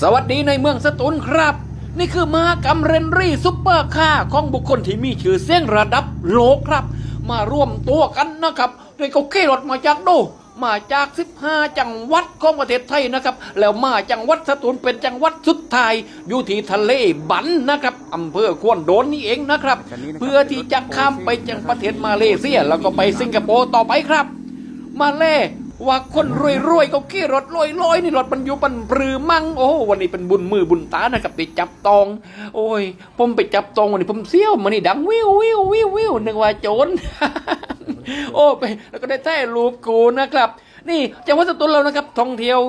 สวัสดีในเมืองสตูลครับ นี่คือมหากรรมเรนรี่ซุปเปอร์คาร์ของบุคคลที่มีชื่อเสียงระดับโลกครับ มาร่วมตัวกันนะครับโดยเขาขี่รถมาจากโดมาจาก 15 จังหวัดของประเทศไทยนะครับ แล้วมาจังหวัดสตูลเป็นจังหวัดสุดท้ายอยู่ที่ทะเลบันนะครับอำเภอควนโดนนี่เองนะครับ เพื่อที่จะข้ามไปจังประเทศมาเลเซีย แล้วก็ไปสิงคโปร์ต่อไปครับ มาเล่ ว่าคนรวยๆเขาขี่รถลอยๆนี่รถมันอยู่บันปรือมั่งโอ้วันนี้เป็นบุญมือบุญตานะครับไปจับตอง โอ้ย ผมไปจับตองวันนี้ผมเสี้ยวมันนี่ดังวิววิววิววิวนึกว่าโจรโอ้ไปแล้วก็ได้แท้รูปกูนะครับ นี่จังหวัดสตูลเรานะครับท่องเที่ยว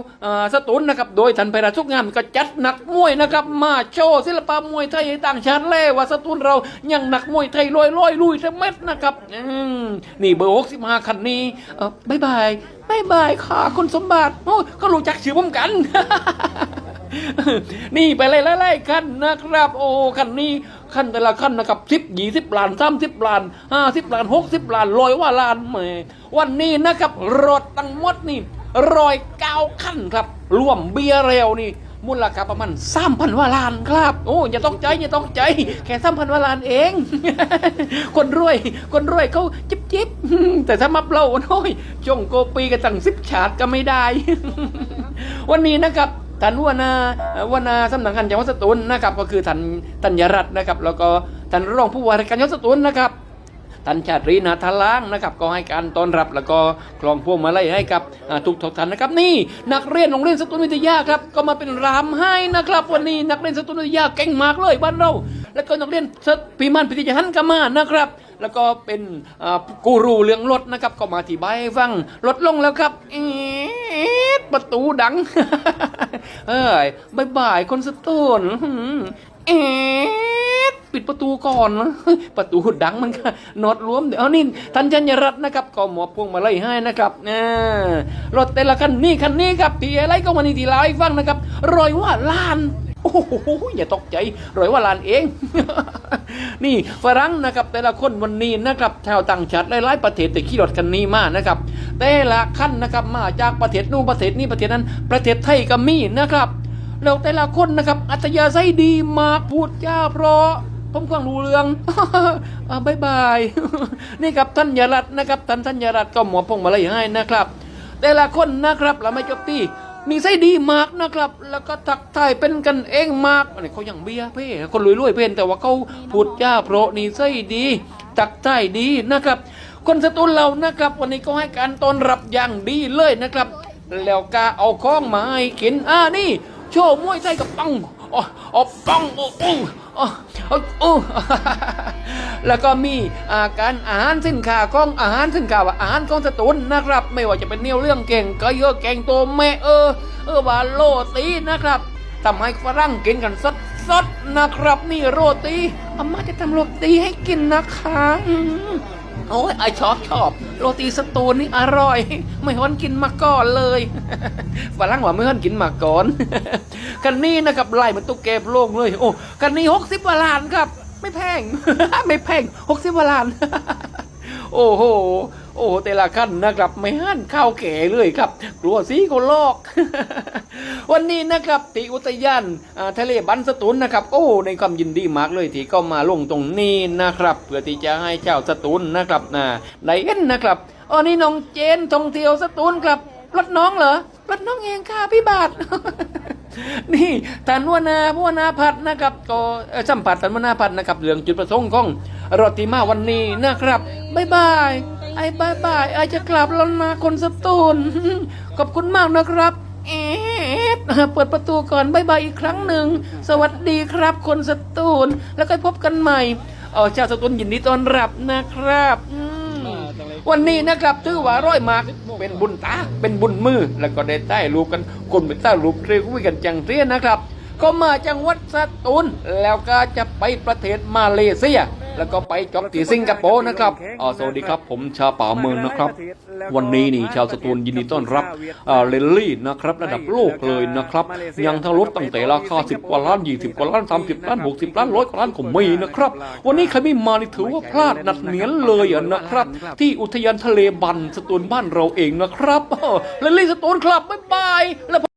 สตูลนะครับโดยทันไพราชุกงามก็จัดหนักมวยนะครับมาโชว์ศิลปะมวยไทยต่างชาติเล่ว่าสตูลเรายังหนักมวยไทยลอยลอยลุยทั้งเม็ดนะครับนี่เบอร์หกสิบห้าคันนี้บายบายบายบายค่ะคุณสมบัติโอ้ก็รู้จักชื่อผมกันนี่ไปไล่ไล่ๆคันนะครับ โอ้คันนี้ คันแต่ละคันนะครับสิบยี่สิบล้านสามสิบล้านห้าสิบล้านหกสิบล้านร้อยว่าล้านแหมวันนี้นะครับรถตั้งหมดนี่รอยเก้าคันครับ รวมเบียร์เร็วนี่มูลค่าประมาณสามพันว่าล้านครับ โอ้อย่าต้องใจอย่าต้องใจ แค่สามพันว่าล้านเอง คนรวย คนรวยเขาจิบจิบแต่ถ้ามาเปล่าโอ้ยจงโกปีกันตั้งสิบฉาดก็ไม่ได้ วันนี้นะครับ ท่านวนาวนาสำนักงานจังหวัดสตูลนะครับก็คือท่านตัญญรัตน์นะครับแล้วก็ท่านรองผู้ว่าราชการจังหวัดสตูลนะครับท่านชาตรีนาทล้างนะครับก็ให้การต้อนรับแล้วก็คลองพวงมาลัยให้กับทุกทท่านนะครับนี่นักเรียนโรงเรียนสตูลวิทยาครับก็มาเป็นรามให้นะครับวันนี้นักเรียนสตูลวิทยาเก่งมากเลยบ้านเรา แล้วก็นักเรียนสปีมันพิทยาหันก็มานะครับ แล้วก็เป็นกูรูเรื่องรถนะครับก็มาอธิบายให้ฟังรถลงแล้วครับ เอ๊ะประตูดัง เอ้ยบายบายคนสตูลอื้ออเอ๊ปิดประตูก่อนนะประตูดังมันก็นอดรวม เดี๋ยวนี่ท่านจัญญรัตน์นะครับก็หมอบพวงมาลัยให้นะครับอ่ารถแต่ละคันนี่คันนี้ครับทีอะไรก็มานี่ที่เล่าให้ฟังนะครับรอยว่าล้าน โอ้โหอย่าตกใจรอยว่าลานเอง นี่ฝรั่งนะครับ แต่ละคนวันนี้นะครับชาวต่างชาติหลายๆประเทศแต่ขี่รถคันนี้มากนะครับ แต่ละคันนะครับมาจากประเทศนู้นประเทศนี้ประเทศนั้น ประเทศไทยก็มีนะครับแล้วแต่ละคนนะครับ อัธยาศัยดีมากพูดจาเพราะผมฟังรู้เรื่องอ่าบายบาย นี่ครับท่านยรัตนะครับท่านท่านยรัตก็หมอพงมาเลยให้นะครับ แต่ละคนนะครับเราไม่จบที่ นิสัยดีมากนะครับ แล้วก็ทักทายเป็นกันเองมากอันนี้เขาอย่างเบียเพ่คนรวยๆเพ่นแต่ว่าเขาพูดจาเพราะนิสัยดีทักทายดีนะครับ คนสตูลเรานะครับ วันนี้ก็ให้การต้อนรับอย่างดีเลยนะครับ แล้วก็เอาข้องมาให้กินอ่านี่ โชว์มวยไทยกับปัง อ๋ออ๋อปังโอ้โอ้อ๋ออ๋อโอ้แล้วก็มีอาการอาหารสินค้าของอาหารสินค้าว่าอาหารของสตูลนะครับ ไม่ว่าจะเป็นเนียวเรื่องเก่งก็เยอะแกงตัวแม่เออ เออว่าโรตีนะครับทำให้ฝรั่งกินกันสดสดนะครับ นี่โรตีอาม่าจะทำโรตีให้กินนะคะ โอ้ยไอชอบชอบ โรตีสตูลนี่อร่อย ไม่ฮ้อนกินมาก่อนเลยฝรั่งว่าไม่ฮ้อนกินมาก่อน กันนี้นะครับไล่เหมันตุ๊กแกโล่งเลย โอ้กันนี้หกสิบวาลานครับ ไม่แพง ไม่แพงหกสิบวาลานโอ้โห โอ้โหแต่ละขั้นนะครับ ไม่หันข้าวแก่เลยครับ กลัวสีก็ลอก วันนี้นะครับที่อุทยานทะเลบันสตูลนะครับโอ้ในความยินดีมากเลยที่ก็มาลงตรงนี้นะครับ เพื่อที่จะให้เจ้าสตูลนะครับนะได้เห็นนะครับอ๋อนี่น้องเจนท่องเที่ยวสตูลครับรถน้องเหรอรถน้องเองค่ะพี่บาทนี่ท่านวนาผู้วนาพัฒนะครับก็สัมผัสท่านวนาพัฒนะครับเรื่องจุดประสงค์ของรถที่มาวันนี้นะครับบายบายไอ้บายบายไอ้จะกลับแล้วนะคนสตูลขอบคุณมากนะครับ เอ๊ะเปิดประตูก่อนบายบายอีกครั้งหนึ่ง สวัสดีครับคนสตูล แล้วก็พบกันใหม่เออเจ้าสตูลยินดีต้อนรับนะครับอืมวันนี้นะครับถือว่าร้อยมากเป็นบุญตา เป็นบุญมือ แล้วก็ได้ใต้รูปกันคนเป็นใต้รูปเรียกคุยกันจังเรียนนะครับ ก็มาจังหวัดสตูลแล้วก็จะไปประเทศมาเลเซีย แล้วก็ไปจบที่สิงคโปร์นะครับอ๋อสวัสดีครับผมชาวป่าเมืองนะครับ วันนี้นี่ชาวสตูลยินดีต้อนรับอ่าเรลลี่นะครับระดับโลกเลยนะครับ ยังทั้งรถตั้งแต่ราคา10กว่าล้าน20กว่าล้าน30ล้าน60ล้านร้อยกว่าล้านก็มีนะครับ วันนี้ใครไม่มานี่ถือว่าพลาดนัดเหนียนเลยอะนะครับ ที่อุทยานทะเลบันสตูลบ้านเราเองนะครับเรลลี่สตูลครับบ๊ายบายแล้ว